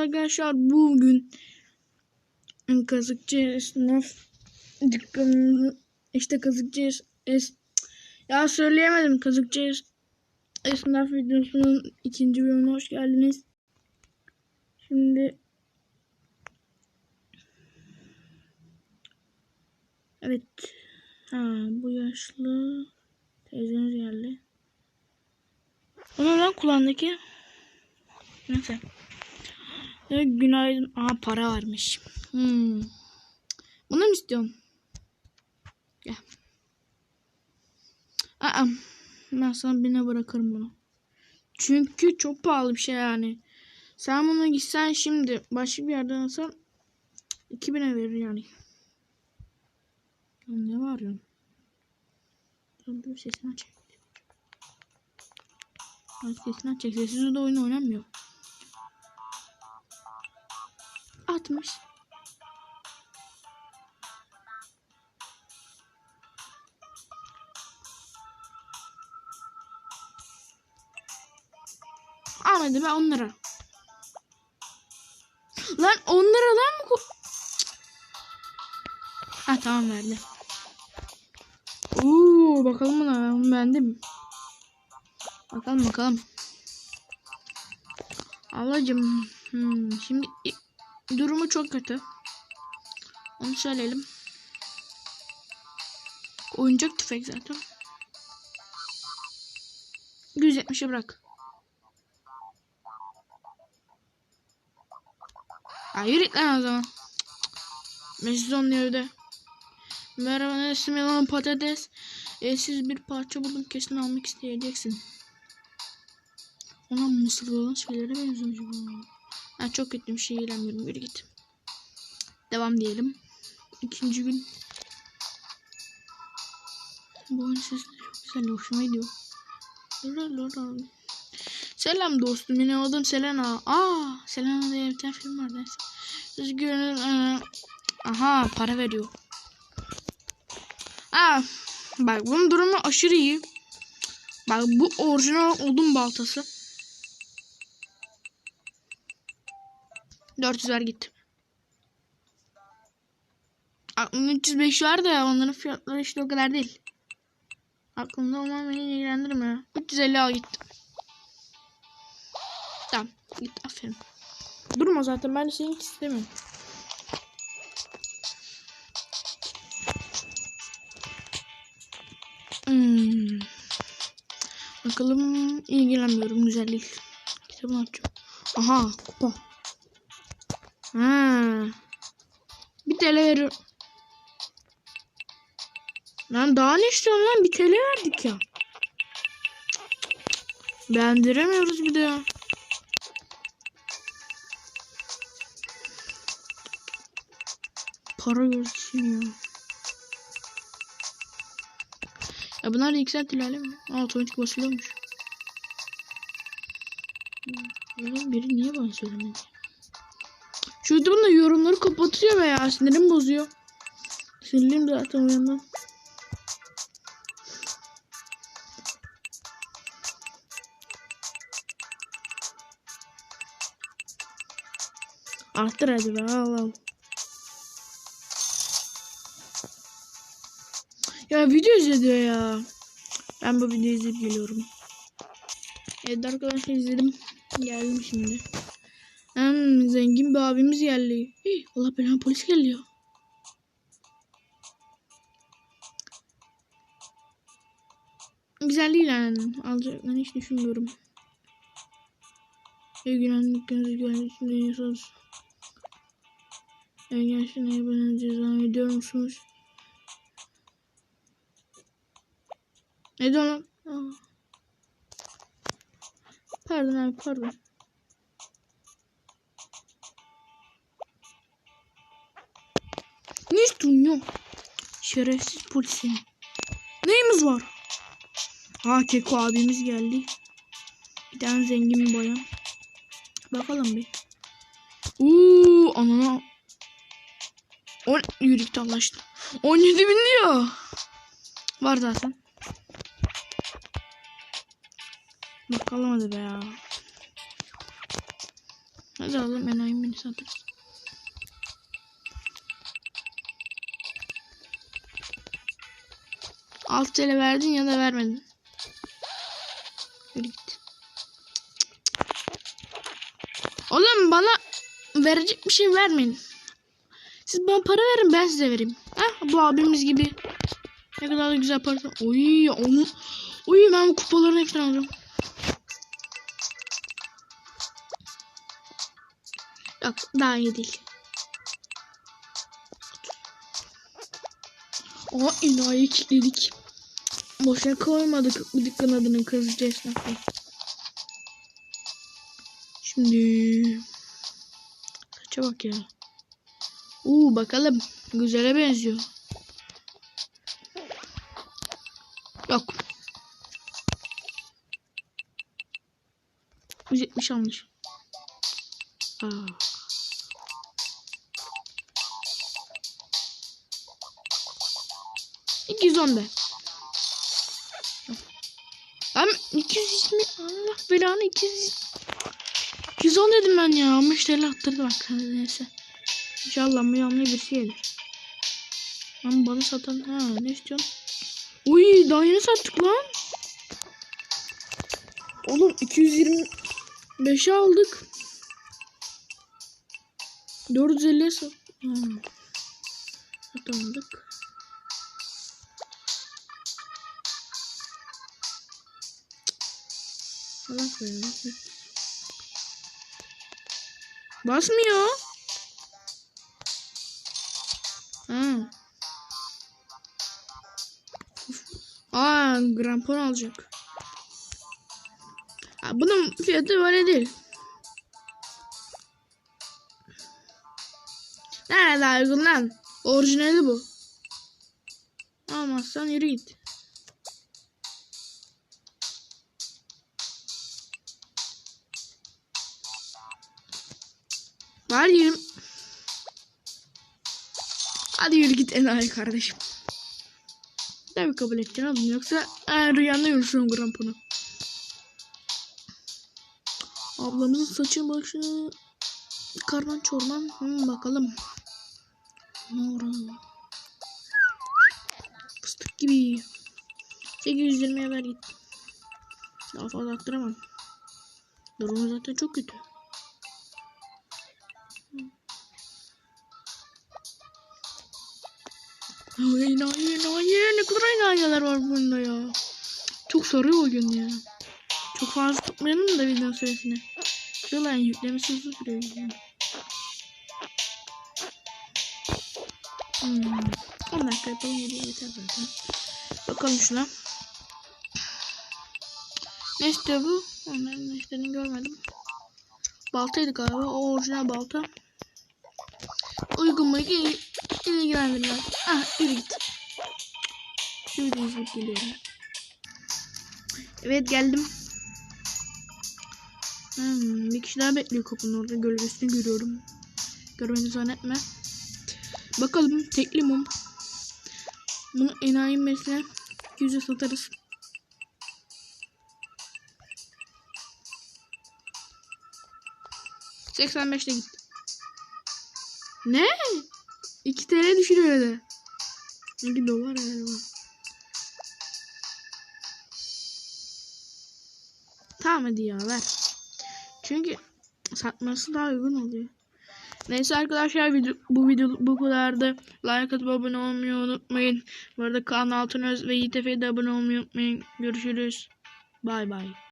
arkadaşlar bugün kazıkçı esnaf dükkanı işte kazıkçı es, es- ya söyleyemedim kazıkçı es- esnaf videosunun ikinci bölümüne hoş geldiniz. Şimdi evet ha bu yaşlı teyzemiz geldi. O ne lan kulağındaki? Neyse. Günaydın. Aa para varmış. Hmm. Bunu mu istiyorsun? Gel. Aa, ben sana birine bırakırım bunu. Çünkü çok pahalı bir şey yani. Sen bunu gitsen şimdi başka bir yerden alsan 2000'e verir yani. Lan ne var ya? Dur dur sesini. Aç sesini aç. Sesini de oyun oynamıyor. 60. Almadı be 10 lira. Lan 10 liradan mı? Ha tamam verdi. Oo bakalım ben beğendim. Bakalım bakalım. Ablacım hmm, şimdi durumu çok kötü. Onu söyleyelim. Oyuncak tüfek zaten. 170'e bırak. Hayır git lan o zaman. Mesut onun evde. Merhaba Nesim Yalan Patates. Eşsiz bir parça buldum kesin almak isteyeceksin. Ona mısırlı olan şeylere benziyor Ha, çok kötü bir şey ilgilenmiyorum. Yürü git. Devam diyelim. İkinci gün. Bu oyun sesi çok güzel. Hoşuma gidiyor. Selam dostum. Yine adım Selena. Aa, Selena diye bir tane film var. Neyse. Ee, Aha para veriyor. Aa, bak bunun durumu aşırı iyi. Bak bu orijinal odun baltası. 400 ver git. Aklımda 305 var da onların fiyatları işte o kadar değil. Aklımda olmam beni ilgilendirmiyor. 350 al git. Tamam git aferin. Durma zaten ben senin istemiyorum. Hmm. Bakalım ilgilenmiyorum güzel değil. Kitabını açacağım. Aha kupa. Ha. Bir TL veriyorum. Lan daha ne istiyorsun lan? Bir TL verdik ya. Beğendiremiyoruz bir de. Para görsün ya. Ya bunlar da yükselt ilerleme. Aa otomatik basılıyormuş. Oğlum biri niye bana söylemedi? YouTube'un da yorumları kapatıyor veya sinirim bozuyor. Sinirliyim zaten o yandan. Arttır hadi be al al. Ya video izliyor ya. Ben bu videoyu izleyip geliyorum. Evet arkadaşlar izledim. Geldim şimdi. Hmm, zengin bir abimiz geldi. Hii, Allah belanı polis geliyor. Güzel değil yani. Alacaklarını hiç düşünmüyorum. İyi güvenlik gözü güvenlik deniyorsunuz. En yaşlı neye bana ceza ediyor musunuz? Ne diyor. Pardon abi pardon. Seni hiç. Şerefsiz polis seni. Neyimiz var? Aa Keko abimiz geldi. Bir tane zengin bir bayan. Bakalım bir. Uuu anana. On, yürüyüp anlaştı. 17 bin diyor. Var zaten. Bakalım hadi be ya. Hadi alalım enayi beni satırız. 6 TL verdin ya da vermedin. Yürü. Oğlum bana verecek bir şey vermeyin. Siz bana para verin ben size vereyim. Heh, bu abimiz gibi. Ne kadar güzel para. Oy onu. Oy ben bu kupalarını hepsini alacağım. Yok daha iyi değil. Aa enayi kilitledik. Boşuna koymadık bu dükkan adını kızıcı esnafı. Şimdi kaça bak ya. Uuu bakalım. Güzele benziyor. Yok. 170 almış. Aa. İki yüz 220 Allah belanı 200 210 dedim ben ya. Ama işte attırdı bak. Neyse. İnşallah mıyamlı birisi gelir. Lan bana satan ha ne istiyorsun? Uy daha yeni sattık lan. Oğlum 225'e aldık. 450'ye sat. Ha. Satamadık. Allah koyalım. Basmıyor. Ha. Aa, grampon alacak. Ha, bunun fiyatı böyle değil. Nerede uygun lan? Orijinali bu. Almazsan yürü git. Var 20. Hadi yürü git enayi kardeşim. Tabii kabul edeceksin oğlum. Yoksa e, rüyanda görürsün gramponu. Ablamızın saçı başı karman çorman. Hmm, bakalım. Nora. Fıstık gibi. 820'ye ver git. Daha fazla arttıramam. Durumu zaten çok kötü. Ay enayi enayi ne kadar enayiler var bunda ya. Çok sarıyor oyun ya. Çok fazla tutmayalım da video süresini. Şöyle yani yüklemesi uzun sürüyor. Yani. Hmm. 10 dakika yapalım video yeter zaten. Bakalım şuna. Ne istiyor bu? Onların ne istediğini görmedim. Baltaydı galiba. O orijinal balta. Uygun mu? İl ilgilendirmez. Ah yürü git. Şimdi izleyip geliyorum. Evet geldim. Hmm, bir kişi daha bekliyor kapının orada. Gölgesini görüyorum. Görmeni zannetme. Bakalım tekli mum. Bunu enayi mesle 200'e satarız. Seksen beşte gitti. Ne? 2 TL düşürüyor öyle. 2 dolar galiba. Tamam hadi ya ver. Çünkü satması daha uygun oluyor. Neyse arkadaşlar video, bu video bu kadardı. Like atıp abone olmayı unutmayın. Bu arada Kaan Altınöz ve YTF'ye de abone olmayı unutmayın. Görüşürüz. Bay bay.